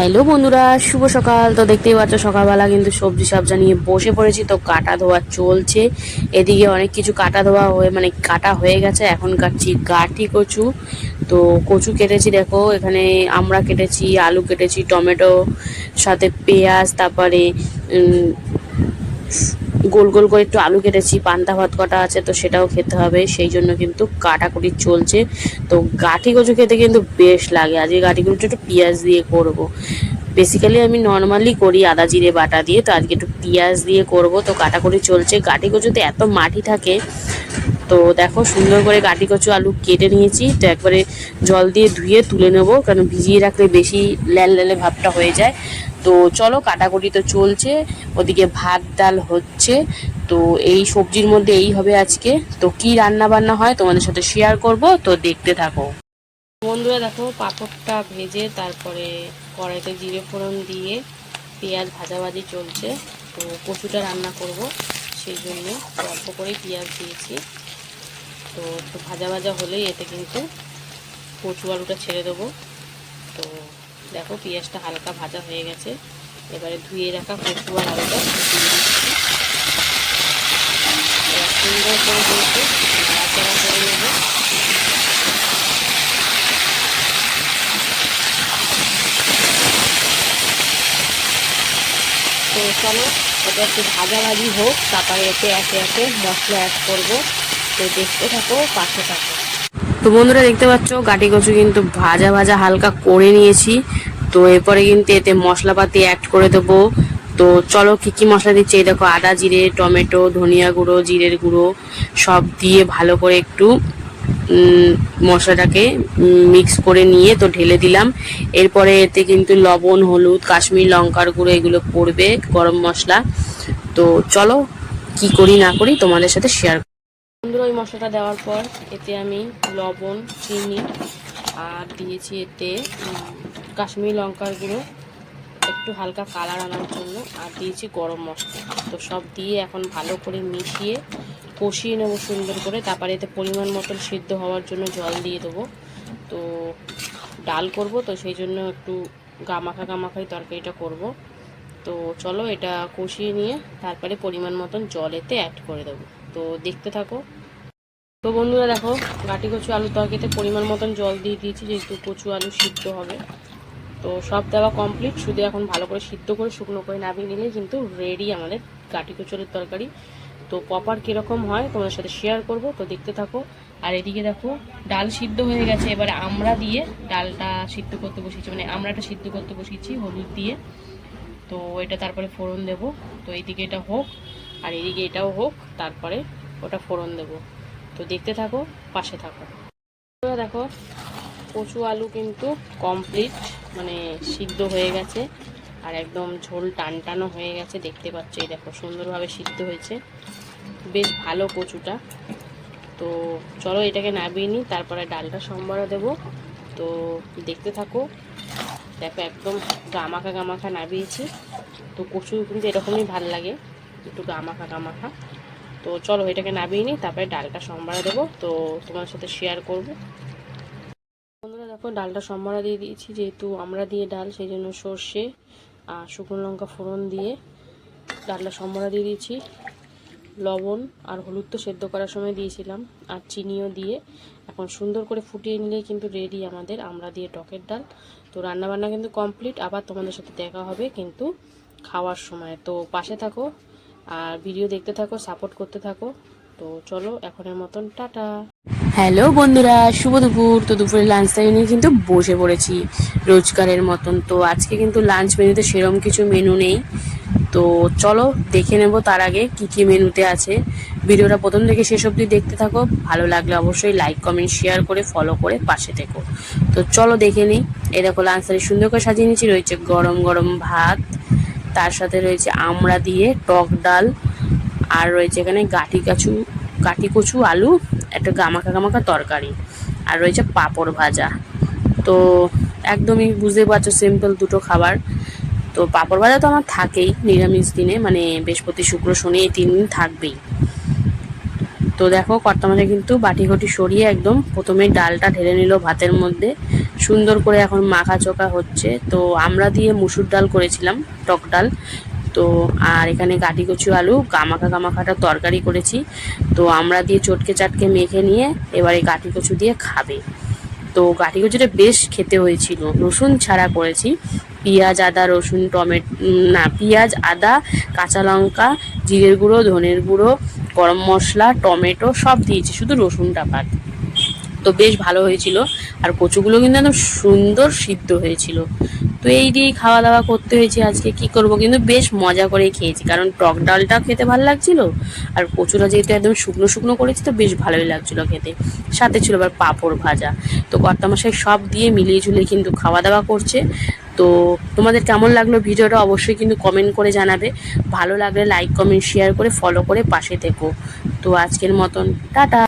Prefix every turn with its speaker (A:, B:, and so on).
A: Hello বন্ধুরা, শুভ সকাল। তো দেখতেই পাচ্ছ সকালবেলা কিন্তু সবজি সবজা নিয়ে বসে পড়েছি, তো কাটা ধোয়া চলছে। এদিকে অনেক কিছু কাটা ধোয়া হয়ে মানে কাটা হয়ে গেছে, এখন কাটছি গাঠি কচু। তো কচু কেটেছি দেখো, এখানে আমরা কেটেছি, আলু কেটেছি, টমেটো, সাথে পেঁয়াজ, তারপরে গোল গোল করে একটু আলু কেটেছি, পান্তা ভাত কটা আছে তো সেটাও খেতে হবে, সেই জন্য কিন্তু কাটাকুটি চলছে। তো গাঠি কচু খেতে কিন্তু বেশ লাগে, আজকে গাঠি কচু একটু পেঁয়াজ দিয়ে করব। বেসিক্যালি আমি নর্মালি করি আদা জিরে বাটা দিয়ে, তো আজকে একটু পেঁয়াজ দিয়ে করব, তো কাটাকুটি চলছে। গাঠি কচুতে এত মাটি থাকে, তো দেখো সুন্দর করে গাটি কচু আলু কেটে নিয়েছি, তো একবারে জল দিয়ে ধুয়ে তুলে নেব কারণ ভিজিয়ে রাখলে বেশি ল্যাল ল্যালে ভাবটা হয়ে যায়। তো চলো, কাটাকুটি তো চলছে, ওদিকে ভাত ডাল হচ্ছে, তো এই সবজির মধ্যে এই হবে আজকে। তো কি রান্না বান্না হয় তোমাদের সাথে শেয়ার করব, তো দেখতে থাকো। বন্ধুরা দেখো, পাঁপড়টা ভেজে তারপরে কড়াইতে জিরে ফোড়ন দিয়ে পেঁয়াজ ভাজাভাজি চলছে, তো কচুটা রান্না করব, সেই জন্য অল্প করে পেঁয়াজ দিয়েছি। তো ভাজা ভাজা হলেই এতে কিন্তু কচু আলুটা ছেড়ে দেবো। দেখো পেঁয়াজটা হালকা ভাজা হয়ে গেছে। এবারে ধুয়ে রাখা কচু আর আলুটা সুন্দর করে চলো, এটা একটু ভাজাভাজি হোক, তারপরে এতে একে একে মশলা অ্যাড করব। তো দেখতে থাকো, পাশে থাকো। তো বন্ধুরা দেখতে পাচ্ছ গাটি কচু কিন্তু ভাজা ভাজা হালকা করে নিয়েছি। তো এরপরে কিন্তু এতে মশলাপাতি অ্যাড করে দেবো। তো চলো কি কি মশলা দিচ্ছি? এই দেখো, আদা, জিরে, টমেটো, ধনিয়া গুঁড়ো, জিরের গুঁড়ো, সব দিয়ে ভালো করে একটু মশলাটাকে মিক্স করে নিয়ে তো ঢেলে দিলাম। এরপরে এতে কিন্তু লবণ, হলুদ, কাশ্মীর লঙ্কার গুঁড়ো এগুলো পড়বে, গরম মশলা। তো চলো কি করি না করি তোমাদের সাথে শেয়ার বন্ধুরা, ওই মশলাটা দেওয়ার পর এতে আমি লবণ, চিনি আর দিয়েছি এতে কাশ্মীরি লঙ্কার গুঁড়ো, একটু হালকা কালার আনার জন্য আর দিয়েছি গরম মশলা। তো সব দিয়ে এখন ভালো করে মিশিয়ে কষিয়ে নেব সুন্দর করে। তারপরে এতে পরিমাণ মতন সিদ্ধ হওয়ার জন্য জল দিয়ে দেবো। তো ডাল করব, তো সেই জন্য একটু গামাখা গামাখাই তরকারিটা করব। তো চলো এটা কষিয়ে নিয়ে তারপরে পরিমাণ মতন জল এতে অ্যাড করে দেবো। তো দেখতে থাকো। তো বন্ধুরা দেখো, গাটি কচু আলু তরকারিতে পরিমাণ মতন জল দিয়ে দিয়েছি, যেহেতু কচু আলু সিদ্ধ হবে। তো সব দেওয়া কমপ্লিট শুধু এখন ভালো করে সিদ্ধ করে শুকনো করে নামিয়ে নিলে কিন্তু রেডি আমাদের গাটি কচুরের তরকারি। তো পপার কীরকম হয় তোমাদের সাথে শেয়ার করব, তো দেখতে থাকো। আর এদিকে দেখো, ডাল সিদ্ধ হয়ে গেছে, এবারে আমরা দিয়ে ডালটা সিদ্ধ করতে বসিয়েছি মানে আমরাটা সিদ্ধ করতে বসিয়েছি হলুদ দিয়ে। তো এটা তারপরে ফোড়ন দেব। তো এইদিকে এটা হোক আর এদিকে এটাও হোক, তারপরে ওটা ফোড়ন দেব। তো দেখতে থাকো, পাশে থাকো। দেখো, কচু আলু কিন্তু কমপ্লিট মানে সিদ্ধ হয়ে গেছে। আর একদম ঝোল টান টানো হয়ে গেছে, দেখতে পাচ্ছ, এই দেখো, সুন্দরভাবে সিদ্ধ হয়েছে। বেশ ভালো কচুটা। তো চলো এটাকে নামিয়ে নিই, তারপরে ডালটা সম্বরা দেব। তো দেখতে থাকো, দেখো একদম গামাখা গামাখা নামিয়েছি তো কচু কিন্তু এরকমই ভালো লাগে। একটু গামাখা গামাখা। তো চলো, এটাকে নামিয়ে নিই, তারপরে ডালটা সম্বরা দেবো। তো তোমার সাথে শেয়ার করব। বন্ধুরা, দেখো, ডালটা সম্বরা দিয়ে দিয়েছি, যেহেতু আমরা দিয়ে ডাল, সেই জন্য সর্ষে আর শুকনো লঙ্কা ফোড়ন দিয়ে ডালটা সম্বরা দিয়ে দিয়েছি। লবণ আর হলুদ তো সেদ্ধ করার সময় দিয়েছিলাম, আর চিনিও দিয়ে। এখন সুন্দর করে ফুটিয়ে নিলেই কিন্তু রেডি আমাদের আমরা দিয়ে টকের ডাল। তো রান্নাবান্না কিন্তু কমপ্লিট আবার তোমাদের সাথে দেখা হবে কিন্তু খাওয়ার সময়। তো পাশে থাকো। আর ভিডিও দেখতে থাকো সাপোর্ট করতে থাকো। তো চলো, এখনের মতন টাটা। হ্যালো বন্ধুরা, শুভ দুপুর। তো দুপুরে লাঞ্চ টাইম নিয়ে কিন্তু বসে পড়েছি রোজকারের মতন। তো আজকে কিন্তু লাঞ্চ মেনুতে সেরম কিছু মেনু নেই। তো চলো, দেখে নেব তার আগে কি কি মেনুতে আছে। ভিডিওটা প্রথম থেকে শেষ অবধি দেখতে থাকো। ভালো লাগলে অবশ্যই লাইক কমেন্ট শেয়ার করে ফলো করে পাশে থেকো। তো চলো দেখে নিই। এই দেখো লাঞ্চ থালি সুন্দর করে সাজিয়ে নিয়েছি। রয়েছে গরম গরম ভাত তার সাথে রয়েছে আমড়া দিয়ে, টক ডাল, আর রয়েছে এখানে গাঠি কাছু গাঠি কচু, আলু, একটা গামাকা গামাকা তরকারি, আর রয়েছে পাঁপড় ভাজা। তো একদমই বুঝতে পারছ সিম্পল দুটো খাবার। তো পাঁপড় ভাজা তো আমার থাকেই নিরামিষ দিনে মানে বৃহস্পতি, শুক্র, শনি এই তিন দিন থাকবেই। তো দেখো কর্তামাজা কিন্তু বাটি ঘটি সরিয়ে একদম প্রথমে ডালটা ঢেলে নিল ভাতের মধ্যে। সুন্দর করে এখন মাখা চোখা হচ্ছে। তো আমরা দিয়ে মুসুর ডাল করেছিলাম, টক ডাল। তো আর এখানে গাটি কচু আলু, গামাখা গামাখাটা তরকারি করেছি। তো আমরা দিয়ে চটকে চাটকে মেখে নিয়ে এবারে গাটি কচু দিয়ে খাবে। তো গাঠি কচুটা বেশ খেতে হয়েছিল। রসুন ছাড়া করেছি। পেঁয়াজ, আদা, রসুন, টমেটো না, পেঁয়াজ, আদা, কাঁচা লঙ্কা, জিরের গুঁড়ো, ধনের গুঁড়ো, গরম মশলা, টমেটো সব দিয়েছি। শুধু রসুনটা বাদ। তো বেশ ভালো হয়েছিল। আর কচুগুলো কিন্তু একদম সুন্দর সিদ্ধ হয়েছিল। তো এই দিয়েই খাওয়া দাওয়া করতে হয়েছে আজকে। কি করব? কিন্তু বেশ মজা করে খেয়েছি। কারণ টক ডালটা খেতে ভালো লাগছিল, আর কচুটা যেহেতু একদম শুকনো শুকনো করেছি, তো বেশ ভালোই লাগছিল খেতে। সাথে ছিল আবার পাঁপড় ভাজা। তো কর্তামশাই সব দিয়ে মিলিয়ে ঝুলিয়ে কিন্তু খাওয়া দাওয়া করছে। তো তোমাদের কেমন লাগল ভিডিওটা অবশ্যই কিন্তু কমেন্ট করে জানাবে। ভালো লাগলে লাইক কমেন্ট শেয়ার করে ফলো করে পাশে থেকো। তো আজকের মতন, টাটা!